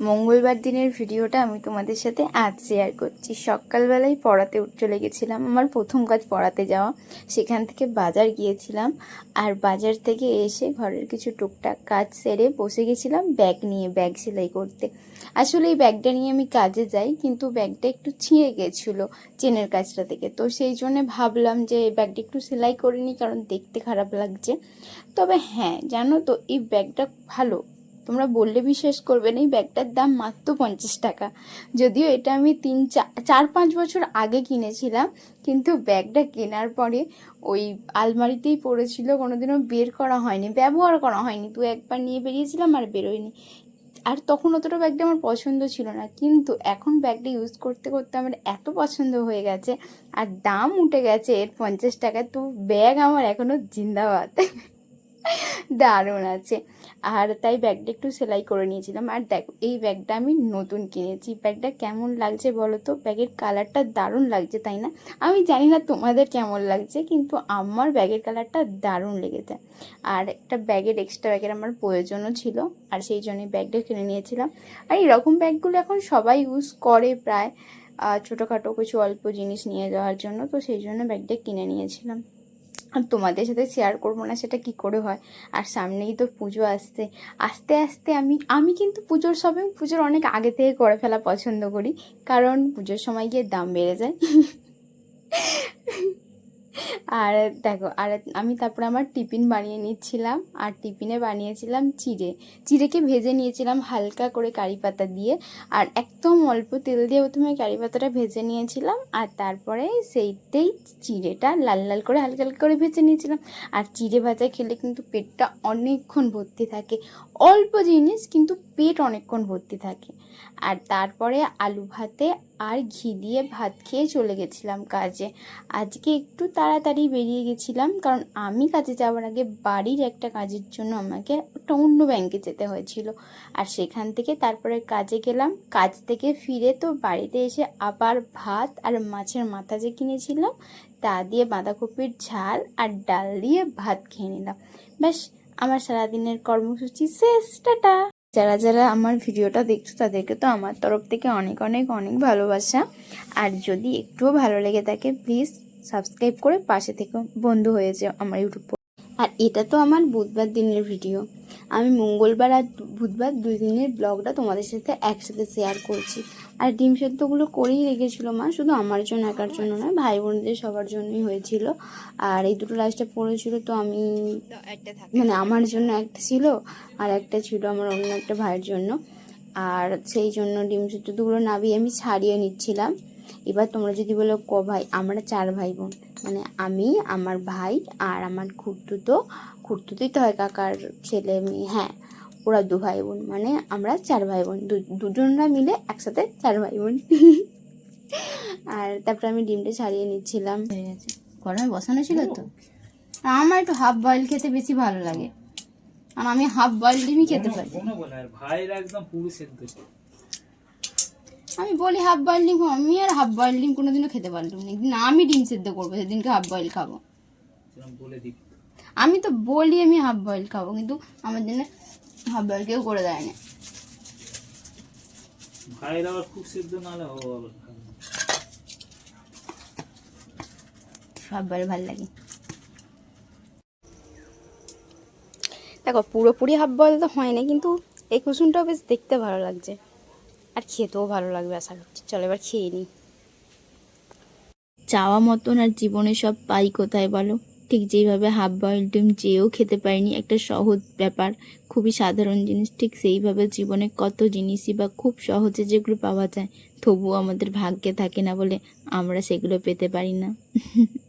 মঙ্গলবার দিনের ভিডিওটা আমি তোমাদের সাথে আজ শেয়ার করছি। সকালবেলায় পড়াতে চলে গেছিলাম। আমার প্রথম কাজ পড়াতে যাওয়া। সেখান থেকে বাজার গিয়েছিলাম। আর বাজার থেকে এসে ঘরের কিছু টুকটাক কাজ সেরে বসে গেছিলাম ব্যাগ নিয়ে, ব্যাগ সেলাই করতে। আসলে এই ব্যাগটা নিয়ে আমি কাজে যাই, কিন্তু ব্যাগটা একটু ছিঁড়ে গেছিল চেনের কাজটা থেকে। তো সেই জন্য ভাবলাম যে এই ব্যাগটা একটু সেলাই করে নিই কারণ দেখতে খারাপ লাগছে। তবে হ্যাঁ জানো তো, এই ব্যাগটা ভালো। তোমরা বললে বিশ্বাস করবে না, এই ব্যাগটার দাম মাত্র পঞ্চাশ টাকা। যদিও এটা আমি তিন চার, পাঁচ বছর আগে কিনেছিলাম, কিন্তু ব্যাগটা কেনার পরে ওই আলমারিতেই পড়েছিল, কোনোদিনও বের করা হয়নি, ব্যবহার করা হয়নি। দু একবার নিয়ে বেরিয়েছিলাম আর বেরোয়নি। আর তখন অতটা ব্যাগটা আমার পছন্দ ছিল না, কিন্তু এখন ব্যাগটা ইউজ করতে করতে আমার এত পছন্দ হয়ে গেছে, আর দাম উঠে গেছে এর পঞ্চাশ টাকা, তো ব্যাগ আমার এখনও জিন্দাবাদ। দারুণ আছে। আর তাই ব্যাগটা একটু সেলাই করে নিয়েছিলাম। আর দেখো, এই ব্যাগটা আমি নতুন কিনেছি। ব্যাগটা কেমন লাগছে বলো তো? ব্যাগের কালারটা দারুণ লাগছে, তাই না? আমি জানি না তোমাদের কেমন লাগছে, কিন্তু আমার ব্যাগের কালারটা দারুণ লেগেছে। আর একটা ব্যাগের এক্সট্রা ব্যাগের আমার প্রয়োজনও ছিল, আর সেই জন্যই ব্যাগটা কিনে নিয়েছিলাম। আর এরকম ব্যাগগুলো এখন সবাই ইউজ করে প্রায় ছোটোখাটো কিছু অল্প জিনিস নিয়ে যাওয়ার জন্য, তো সেই জন্য ব্যাগটা কিনে নিয়েছিলাম। তোমাদের সাথে শেয়ার করব না, সেটা কি করে হয়? আর সামনেই তো পুজো আসছে। আস্তে আস্তে আমি আমি কিন্তু পুজোর শপিং পুজোর অনেক আগে থেকে করে ফেলা পছন্দ করি। কারণ পুজোর সময় গিয়ে দাম বেড়ে যায়। আর দেখো, আর আমি তারপরে আমার টিফিন বানিয়ে নিচ্ছিলাম। আর টিফিনে বানিয়েছিলাম চিড়ে। চিড়েকে ভেজে নিয়েছিলাম হালকা করে কারি পাতা দিয়ে। আর একদম অল্প তেল দিয়ে প্রথমে কারি পাতাটা ভেজে নিয়েছিলাম। আর তারপরে সেইটাই চিড়েটা লাল লাল করে হালকা হালকা করে ভেজে নিয়েছিলাম। আর চিড়ে ভাজা খেলে কিন্তু পেটটা অনেকক্ষণ ভর্তি থাকে। অল্প জিনিস, কিন্তু পেট অনেকক্ষণ ভর্তি থাকে। আর তারপরে আলু ভাতে আর ঘি দিয়ে ভাত খেয়ে চলে গেছিলাম কাজে। আজকে একটু তাড়াতাড়ি বেরিয়ে গেছিলাম, কারণ আমি কাজে যাওয়ার আগে বাড়ির একটা কাজের জন্য আমাকে একটা অন্য ব্যাংকে যেতে হয়েছিল। আর সেখান থেকে তারপরে কাজে গেলাম। কাজ থেকে ফিরে তো বাড়িতে এসে আবার ভাত আর মাছের মাথা যে কিনেছিলাম, তা দিয়ে বাঁধাকপির ঝাল আর ডাল দিয়ে ভাত খেয়ে নিলাম। ব্যাস, আমার সারাদিনের কর্মসূচি শেষ, টাটা! যারা যারা আমার ভিডিওটা দেখছ, তাদেরকে তো আমার তরফ থেকে অনেক অনেক অনেক ভালোবাসা। আর যদি একটুও ভালো লেগে থাকে প্লিজ সাবস্ক্রাইব করে পাশে থেকে বন্ধু হয়ে যাও আমার ইউটিউব আর এটা তো আমার বুধবার দিনের ভিডিও। আমি মঙ্গলবার আর বুধবার দুই দিনের ব্লগটা তোমাদের সাথে একসাথে শেয়ার করছি। আর ডিম সেদ্ধগুলো করেই রেখেছিল মা, শুধু আমার জন্য, একার জন্য নয় ভাই বোনদের সবার জন্যই হয়েছিল। আর এই দুটো লাস্টে পড়েছিল তো আমি মানে আমার জন্য একটা ছিল আর একটা ছিল আমার অন্য একটা ভাইয়ের জন্য। আর সেই জন্য ডিম সেদ্ধ দুগুলো নাবিয়ে আমি ছাড়িয়ে নিচ্ছিলাম। এবার তোমরা যদি বলো ক ভাই, আমরা চার ভাই বোন মানে আমি আমার ভাই আর আমার খুঁড়তুতো খুঁড়তুতোই তো হয় কাকার ছেলে মেয়ে হ্যাঁ ওরা দু ভাই বোন মানে আমরা চার ভাই বোন দু- দুজনরা মিলে একসাথে চার ভাই বোন আর তারপরে আমি ডিমটা ছাড়িয়ে নিচ্ছিলাম। হয়ে গেছে। গরমে বসানো ছিল তো? আমার একটু হাফ বয়েল খেতে বেশি ভালো লাগে। আর আমি হাফ বয়েল ডিমই খেতে পারি। ভাইয়ের একদম পুরো সেদ্ধ। আমি বলি হাফ বয়েল ডিম খাব। আমি আর হাফ বয়েল ডিম কোনোদিনও খেতে পারলাম না। একদিন আমি ডিম সেদ্ধ করব সেদিনকে হাফ বয়েল খাব। বলে দিই আমি তো বলি আমি হাফ বয়েল খাব কিন্তু আমার জন্য হাফ বয়েল কেউ করে দেয় না। ভাইয়ের আবার খুব সেদ্ধ না হলে আবার হাফ বয়েল ভালো লাগে। দেখো পুরোপুরি হাফ বয়েল তো হয়নি কিন্তু এই কুসুমটাও বেশ দেখতে ভালো লাগছে। আর খেতেও ভালো লাগবে আশা করছি। চলো এবার খেয়ে নিই। চাওয়া মতন আর জীবনে সব পাই কোথায় বলো? ঠিক যেইভাবে হাফ বয়েল ডিম চেয়েও খেতে পারিনি, একটা সহজ ব্যাপার, খুবই সাধারণ জিনিস, ঠিক সেইভাবে জীবনে কত জিনিসই বা খুব সহজে যেগুলো পাওয়া যায়, তবুও আমাদের ভাগ্যে থাকে না বলে আমরা সেগুলো পেতে পারি না।